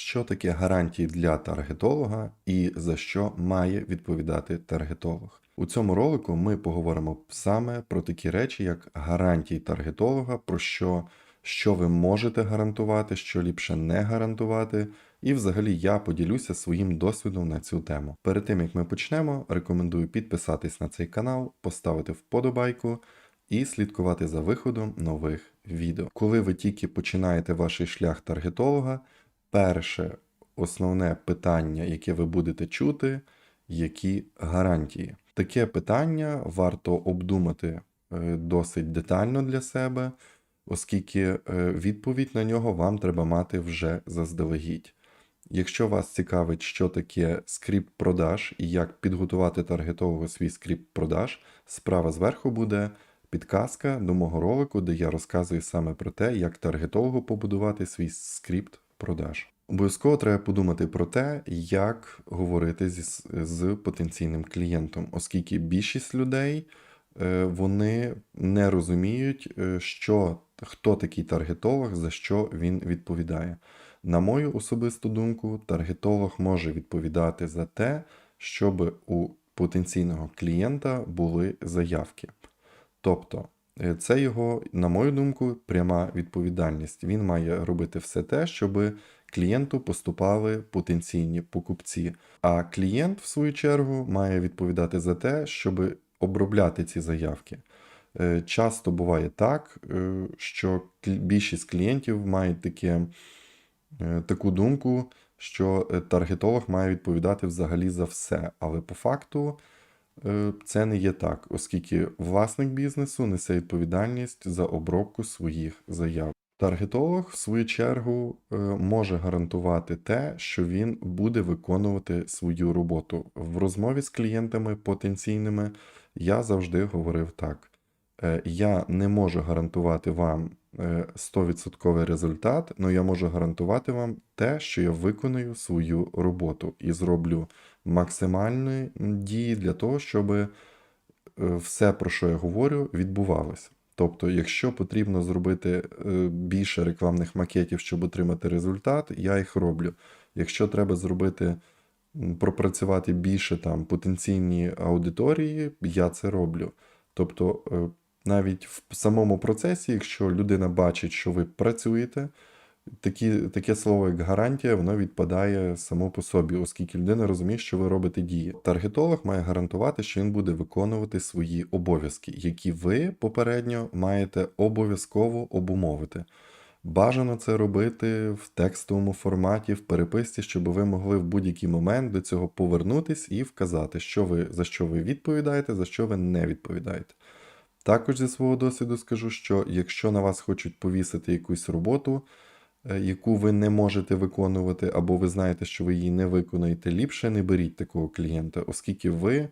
що таке гарантії для таргетолога і за що має відповідати таргетолог. У цьому ролику ми поговоримо саме про такі речі, як гарантії таргетолога, про що, що ви можете гарантувати, що ліпше не гарантувати. І взагалі я поділюся своїм досвідом на цю тему. Перед тим як ми почнемо, рекомендую підписатись на цей канал, поставити вподобайку і слідкувати за виходом нових відео. Коли ви тільки починаєте ваш шлях таргетолога, перше основне питання, яке ви будете чути, які гарантії. Таке питання варто обдумати е, досить детально для себе, оскільки е, відповідь на нього вам треба мати вже заздалегідь. Якщо вас цікавить, що таке скрипт продаж і як підготувати таргетолога свій скрипт продаж, справа зверху буде підказка до мого ролику, де я розказую саме про те, як таргетологу побудувати свій скрипт продаж. Обов'язково треба подумати про те, як говорити зі, з потенційним клієнтом, оскільки більшість людей е, вони не розуміють, е, що, хто такий таргетолог, за що він відповідає. На мою особисту думку, таргетолог може відповідати за те, щоб у потенційного клієнта були заявки. Тобто, це його, на мою думку, пряма відповідальність. Він має робити все те, щоб клієнту поступали потенційні покупці. А клієнт, в свою чергу, має відповідати за те, щоб обробляти ці заявки. Е, Часто буває так, е, що більшість клієнтів мають таке, е, таку думку, що е, таргетолог має відповідати взагалі за все. Але по факту е, це не є так, оскільки власник бізнесу несе відповідальність за обробку своїх заяв. Таргетолог, в свою чергу, е, може гарантувати те, що він буде виконувати свою роботу. В розмові з клієнтами потенційними я завжди говорив так: Е, я не можу гарантувати вам е, 100% результат, але я можу гарантувати вам те, що я виконую свою роботу і зроблю максимальні дії для того, щоб е, все, про що я говорю, відбувалося. Тобто, якщо потрібно зробити е, більше рекламних макетів, щоб отримати результат, я їх роблю. Якщо треба зробити, пропрацювати більше там потенційні аудиторії, я це роблю. Тобто, е, навіть в самому процесі, якщо людина бачить, що ви працюєте, такі, таке слово, як гарантія, воно відпадає само по собі, оскільки людина розуміє, що ви робите дії. Таргетолог має гарантувати, що він буде виконувати свої обов'язки, які ви попередньо маєте обов'язково обумовити. Бажано це робити в текстовому форматі, в переписці, щоб ви могли в будь-який момент до цього повернутись і вказати, що ви, за що ви відповідаєте, за що ви не відповідаєте. Також зі свого досвіду скажу, що якщо на вас хочуть повісити якусь роботу, е, яку ви не можете виконувати, або ви знаєте, що ви її не виконаєте, ліпше не беріть такого клієнта, оскільки ви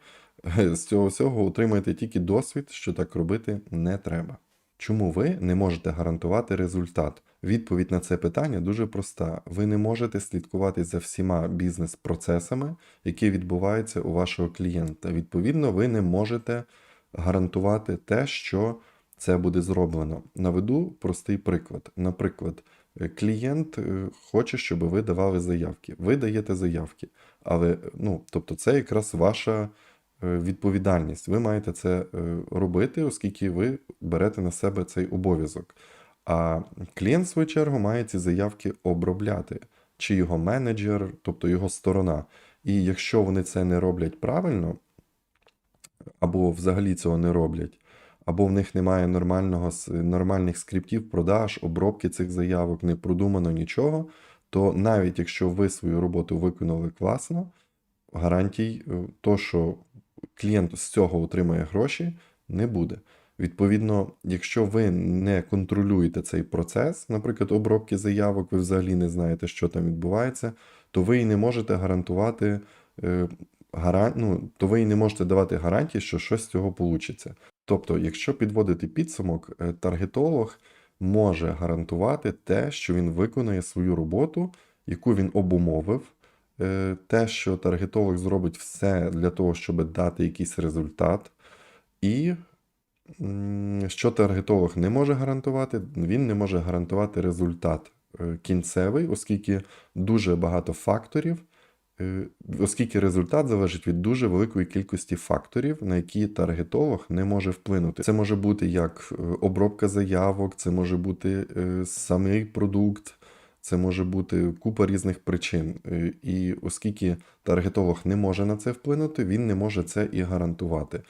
е, з цього всього отримаєте тільки досвід, що так робити не треба. Чому ви не можете гарантувати результат? Відповідь на це питання дуже проста. Ви не можете слідкувати за всіма бізнес-процесами, які відбуваються у вашого клієнта. Відповідно, ви не можете гарантувати те, що це буде зроблено. Наведу простий приклад. Наприклад, е, клієнт е, хоче, щоб ви давали заявки. Ви даєте заявки, але ну, тобто, це якраз ваша е, відповідальність. Ви маєте це е, робити, оскільки ви берете на себе цей обов'язок. А клієнт, в свою чергу, має ці заявки обробляти, чи його менеджер, тобто його сторона. І якщо вони це не роблять правильно, або взагалі цього не роблять, або в них немає нормального, нормальних скриптів продаж, обробки цих заявок, не продумано нічого, то навіть якщо ви свою роботу виконали класно, гарантій, е, то, що клієнт з цього отримає гроші, не буде. Відповідно, якщо ви не контролюєте цей процес, наприклад, обробки заявок, ви взагалі не знаєте, що там відбувається, то ви і не можете гарантувати е, гаран... ну, то ви і не можете давати гарантії, що щось з цього вийде. Тобто, якщо підводити підсумок, е, таргетолог може гарантувати те, що він виконає свою роботу, яку він обумовив, е, те, що таргетолог зробить все для того, щоб дати якийсь результат, і що таргетолог не може гарантувати, він не може гарантувати результат е, кінцевий, оскільки дуже багато факторів, оскільки результат залежить від дуже великої кількості факторів, на які таргетолог не може вплинути. Це може бути як е, обробка заявок, це може бути е, самий продукт, це може бути купа різних причин. Е, І оскільки таргетолог не може на це вплинути, він не може це і гарантувати.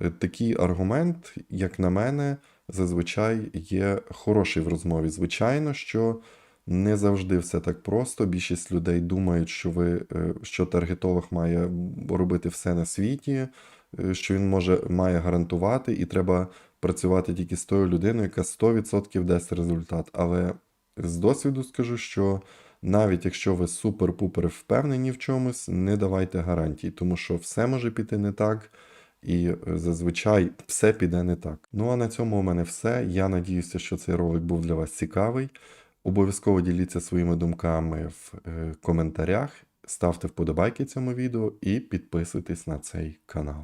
Е, Такий аргумент, як на мене, зазвичай є хороший в розмові. Звичайно, що не завжди все так просто. Більшість людей думають, що ви е, що таргетолог має робити все на світі, е, що він може має гарантувати, і треба працювати тільки з тою людиною, яка 100% дасть результат. Але з досвіду скажу, що навіть якщо ви супер-пупер впевнені в чомусь, не давайте гарантій, тому що все може піти не так. І е, зазвичай все піде не так. Ну а на цьому у мене все. Я надіюся, що цей ролик був для вас цікавий. Обов'язково діліться своїми думками в е, коментарях, ставте вподобайки цьому відео і підписуйтесь на цей канал.